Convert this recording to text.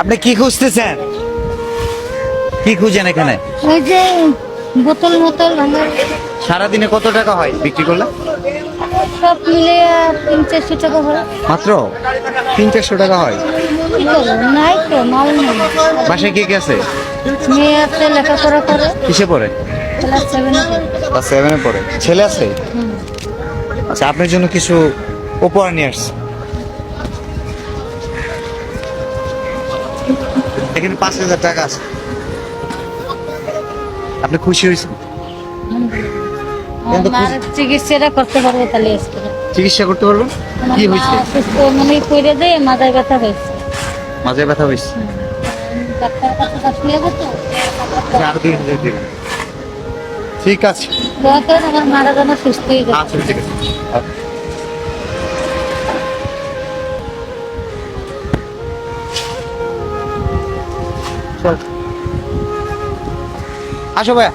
আপনি কি খুঁজতেছেন? কি খুঁজেন এখানে? ওই যে বোতল মোতল ভাঙা সারাদিনে কত টাকা হয় বিক্রি করলে? সব মিলে তিন চারশো টাকা হয়। মাত্র? তিন চারশো টাকা হয়। কি করব? নাই তো মাল নেই। বাসায় কে কে আছে? মেয়ে আছে লেখাপড়া করে। কিসে পড়ে? ক্লাস সেভেন ক্লাস সেভেনে পড়ে। ছেলে আছে? আচ্ছা আপনার জন্য কিছু উপহার নিয়ে আসছি। এখানে পাঁচ হাজার টাকা আছে। আপনি খুশি হয়েছেন? চিকিৎসাটা করতে পারব তাহলে চিকিৎসা করতে পারবেন? কি হয়েছে? মানে দেয় মাথায় ব্যথা হয়েছে। মাঝে ব্যথা হয়েছে? ডাক্তার তো। আচ্ছা, দিবেন ঠিক আছে। আমার মারা যেন সুস্থ হয়ে যায় আচ্ছা ঠিক আছে। আসো ভাইয়া।